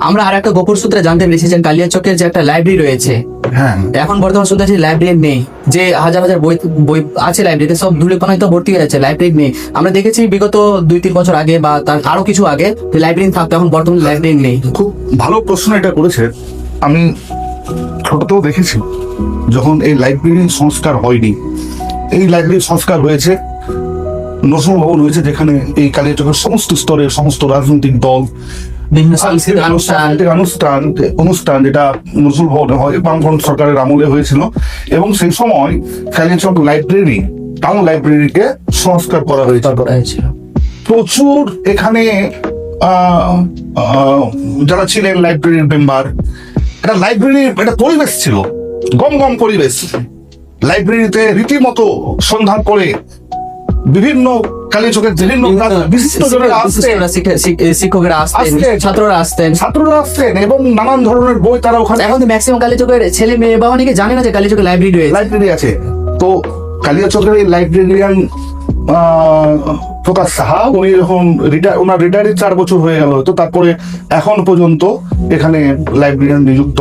আমরা আর একটা গোপন সূত্রে জানতে পেরেছি যে কালিয়াচকের যে একটা লাইব্রেরি রয়েছে হ্যাঁ। এখন বর্তমান শুনতে আছি লাইব্রেরি নেই। যে হাজার হাজার বই বই আছে লাইব্রেরিতে সব ধুলে কোনায় তো ভর্তি হয়ে যাচ্ছে লাইব্রেরি নেই। আমরা দেখেছি বিগত দুই তিন বছর আগে বা তার আরও কিছু আগে যে লাইব্রেরি থাকতো এখন বর্তমানে লাইব্রেরি নেই। খুব ভালো প্রশ্ন এটা করেছে। আমি ছোটতেও দেখেছি যখন এই লাইব্রেরির সংস্কার হয়নি। এই লাইব্রেরির সংস্কার হয়েছে নজরুল ভবন হয়েছে যেখানে এই কালিয়াচকের সমস্ত স্তরের সমস্ত রাজনৈতিক দল অনুষ্ঠান অনুষ্ঠান যেটা নজরুল ভবনে হয় বামফ্রন্ট সরকারের আমলে হয়েছিল। এবং সেই সময় কালিয়াচক লাইব্রেরি টাউন লাইব্রেরিকে সংস্কার করা হয়েছে করা হয়েছিল। প্রচুর এখানে যারা ছিলেন লাইব্রেরির মেম্বার একটা লাইব্রেরির একটা পরিবেশ ছিল। গম গম পরিবেশ। লাইব্রেরিতে রীতিমতো সন্ধান করে বিভিন্ন কালীচকের বিভিন্ন বিশিষ্ট জনেরা আসতেন। শিক্ষকেরা আসতেন। ছাত্ররা আসতেন। ছাত্ররা আসতেন এবং নানান ধরনের বই তারা ওখানে এখন তো ম্যাক্সিমাম কালীচকের ছেলে মেয়ে বা অনেকে জানে না যে কালীচকের লাইব্রেরি রয়েছে। লাইব্রেরি আছে। তো কালিয়াচকের এই লাইব্রেরিয়ান প্রকাশ সাহা উনি যখন রিটায়ার ওনার রিটায়ারি চার বছর হয়ে গেল তো তারপরে এখন পর্যন্ত এখানে লাইব্রেরিয়ান নিযুক্ত